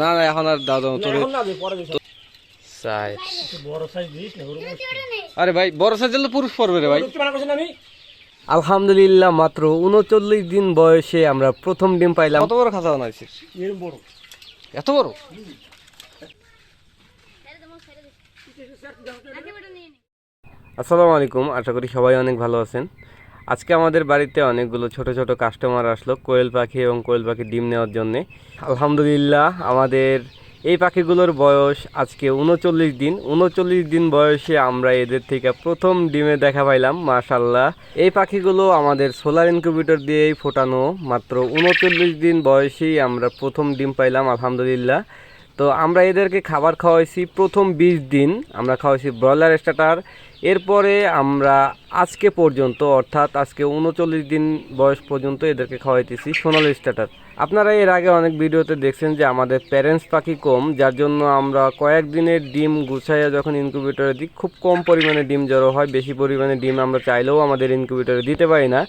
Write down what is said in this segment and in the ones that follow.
না না এখন আর দাও দাও আরে ভাই বড় তো পুরুষ পড়বে রে ভাই। মানা করছেন আমি? আলহামদুলিল্লাহ মাত্র উনচল্লিশ দিন বয়সে আমরা প্রথম ডিম পাইলাম। কত বড় খাঁচা বড়। এত বড়? আসসালামু আলাইকুম আশা করি সবাই অনেক ভালো আছেন। আজকে আমাদের বাড়িতে অনেকগুলো ছোট ছোট কাস্টমার আসলো, কোয়েল পাখি এবং কোয়েল পাখি ডিম নেওয়ার জন্যে। আলহামদুলিল্লাহ, আমাদের এই পাখিগুলোর বয়স আজকে উনচল্লিশ দিন। উনচল্লিশ দিন বয়সে আমরা এদের থেকে প্রথম ডিমে দেখা পাইলাম মাশাল্লাহ এই পাখিগুলো আমাদের সোলার ইনকিউবেটর দিয়েই ফোটানো, মাত্র উনচল্লিশ দিন বয়সেই আমরা প্রথম ডিম পাইলাম, আলহামদুলিল্লাহ। তো আমরা এদেরকে খাবার খাওয়াইছি প্রথম বিশ দিন। আমরা খাওয়াইছি ব্রয়লার স্টার্টার। এরপরে আমরা আজকে পর্যন্ত, অর্থাৎ আজকে উনচল্লিশ দিন বয়স পর্যন্ত এদেরকে খাওয়াইতেছি সোনালি স্টার্টার। আপনারা এর আগে অনেক ভিডিওতে দেখছেন যে আমাদের প্যারেন্টস পাখি কম, যার জন্য আমরা কয়েকদিনের ডিম গুছাইয়া যখন ইনকিউবেটরে দিই, খুব কম পরিমাণে ডিম জড়ো হয়। বেশি পরিমাণে ডিম আমরা চাইলেও আমাদের ইনকিউবেটরে দিতে পারি না।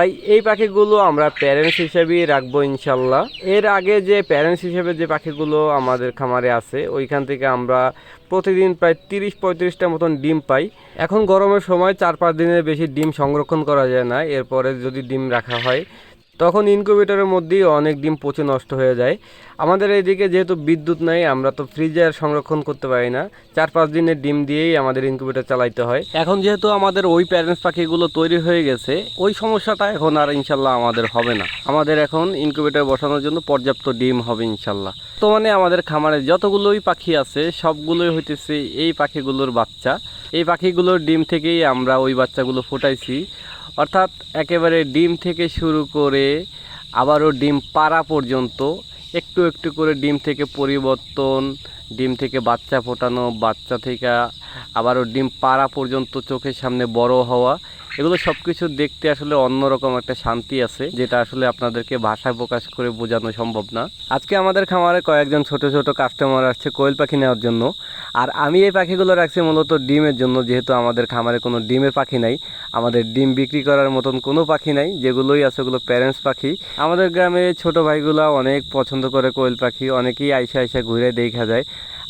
তাই এই পাখিগুলো আমরা প্যারেন্টস হিসেবেই রাখব ইনশাল্লাহ। এর আগে যে প্যারেন্টস হিসেবে যে পাখিগুলো আমাদের খামারে আছে, ওইখান থেকে আমরা প্রতিদিন প্রায় তিরিশ পঁয়ত্রিশটা মতন ডিম পাই। এখন গরমের সময় চার পাঁচ দিনের বেশি ডিম সংরক্ষণ করা যায় না, এরপরে যদি ডিম রাখা হয় তখন ইনকিউবেটরের মধ্যেই অনেক ডিম পচে নষ্ট হয়ে যায়। আমাদের এইদিকে যেহেতু বিদ্যুৎ নাই, আমরা তো ফ্রিজে আর সংরক্ষণ করতে পারি না। চার পাঁচ দিনের ডিম দিয়েই আমাদের ইনকিউবেটর চালাইতে হয়। এখন যেহেতু আমাদের ওই প্যারেন্টস পাখিগুলো তৈরি হয়ে গেছে, ওই সমস্যাটা এখন আর ইনশাল্লাহ আমাদের হবে না। আমাদের এখন ইনকিউবেটর বসানোর জন্য পর্যাপ্ত ডিম হবে ইনশাল্লাহ। তো মানে আমাদের খামারে যতগুলোই পাখি আছে, সবগুলোই হইতেছে এই পাখিগুলোর বাচ্চা। এই পাখিগুলোর ডিম থেকেই আমরা ওই বাচ্চাগুলো ফোটাইছি। অর্থাৎ একেবারে ডিম থেকে শুরু করে আবারও ডিম পাড়া পর্যন্ত, একটু একটু করে ডিম থেকে পরিবর্তন ডিম থেকে বাচ্চা ফোটানো, বাচ্চা থেকে আবারও ডিম পাড়া পর্যন্ত চোখের সামনে বড় হওয়া, এগুলো সব কিছু দেখতে আসলে অন্যরকম একটা শান্তি আছে, যেটা আসলে আপনাদেরকে ভাষায় প্রকাশ করে বোঝানো সম্ভব না। আজকে আমাদের খামারে কয়েকজন ছোট ছোট কাস্টমার আসছে কোয়েল পাখি নেওয়ার জন্য। আর আমি এই পাখিগুলো রাখছি মূলত ডিমের জন্য, যেহেতু আমাদের খামারে কোনো ডিমের পাখি নাই। আমাদের ডিম বিক্রি করার মতন কোনো পাখি নাই, যেগুলোই আছে ওগুলো প্যারেন্টস পাখি। আমাদের গ্রামে ছোট ভাইগুলো অনেক পছন্দ করে কোয়েল পাখি, অনেকেই আইসা আইসা ঘুরে দেখা যায়।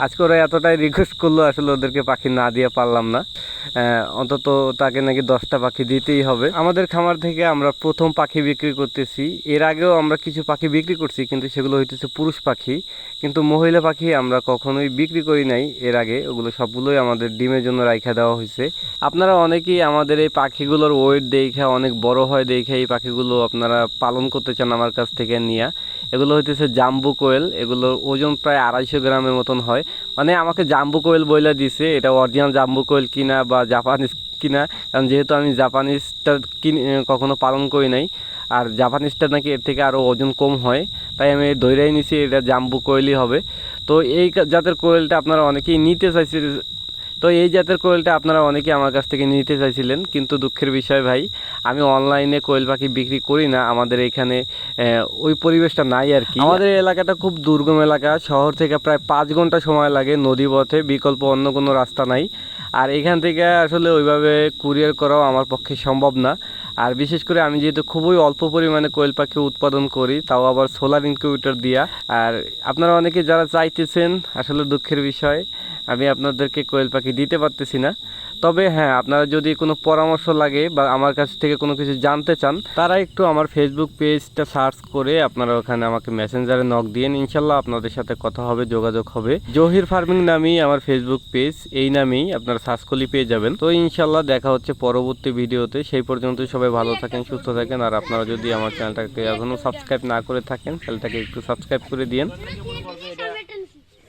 আজকে ওরা এতটাই রিকোয়েস্ট করল, আসলে ওদেরকে পাখি না দিয়ে পারলাম না। অন্তত তাকে নাকি দশটা পাখি দিতেই হবে। আমাদের খামার থেকে আমরা প্রথম পাখি বিক্রি করতেছি। এর আগেও আমরা কিছু পাখি বিক্রি করছি, কিন্তু সেগুলো হইতেছে পুরুষ পাখি। কিন্তু মহিলা পাখি আমরা কখনোই বিক্রি করি নাই। এর আগে ওগুলো সবগুলোই আমাদের ডিমের জন্য রাইখা দেওয়া হয়েছে আপনারা অনেকেই আমাদের এই পাখিগুলোর ওয়েট দেখে, অনেক বড় হয় দেখে এই পাখিগুলো আপনারা পালন করতে চান আমার কাছ থেকে নিয়ে। এগুলো হইতেছে জাম্বু কোয়েল, এগুলোর ওজন প্রায় আড়াইশো গ্রামের মতন হয়। মানে আমাকে জাম্বু কোয়েল বইলা দিছে, এটা অরিজিনাল জাম্বু কোয়েল কিনা বা জাপানিজ কিনা, কারণ যেহেতু আমি জাপানিজটা কিনি কখনো পালন করি নাই, আর জাপানিজটা নাকি এর থেকে আরও ওজন কম হয়, তাই আমি দৈরাই নিছি এটা জাম্বু কোয়েলই হবে। তো এই জাতের কোয়েলটা আপনারা অনেকেই নিতে চাইছে তো এই জাতের কোয়েলটা আপনারা অনেকেই আমার কাছ থেকে নিতে চাইছিলেন, কিন্তু দুঃখের বিষয় ভাই, আমি অনলাইনে কোয়েল পাখি বিক্রি করি না, আমাদের এখানে ওই পরিবেশটা নাই আর কি। আমাদের এলাকাটা খুব দুর্গম এলাকা, শহর থেকে প্রায় পাঁচ ঘণ্টা সময় লাগে নদী পথে বিকল্প অন্য কোনো রাস্তা নাই। আর এখান থেকে আসলে ওইভাবে কুরিয়ার করাও আমার পক্ষে সম্ভব না। আর বিশেষ করে আমি যেহেতু খুবই অল্প পরিমাণে কোয়েল পাখি উৎপাদন করি, তাও আবার সোলার ইনকিউবেটর দিয়া। আর আপনারা অনেকে যারা চাইতেছেন, আসলে দুঃখের বিষয় আমি আপনাদেরকে কোয়েল পাখি দিতে পারতেছি না। তবে হ্যাঁ আপনারা যদি কোনো পরামর্শ লাগে বা আমার কাছ থেকে কোনো কিছু জানতে চান, তারা একটু আমার ফেসবুক পেজটা সার্চ করে আপনারা ওখানে আমাকে মেসেঞ্জারে নক দিয়েন ইনশাল্লাহ আপনাদের সাথে কথা হবে, যোগাযোগ হবে। জহির ফার্মিং নামেই আমার ফেসবুক পেজ এই নামেই আপনারা সার্চ করলে পেয়ে যাবেন। তো ইনশাল্লাহ দেখা হচ্ছে পরবর্তী ভিডিওতে। সেই পর্যন্ত সবাই ভালো থাকেন, সুস্থ থাকেন। আর আপনারা যদি আমার চ্যানেলটাকে এখনও সাবস্ক্রাইব না করে থাকেন চ্যানেলটাকে একটু সাবস্ক্রাইব করে দিন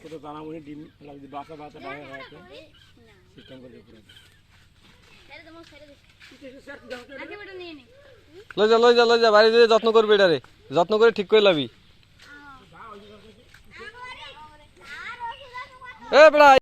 কত দানামুনি ডিম লাগবে বাসা বাসা বাইরে রাখতে সিস্টেম করে পুরো। লই যা লই যা লই যা বাড়ি দিয়ে যত্ন করবে এটারে যত্ন করে ঠিক করে লাবি। এ বেড়া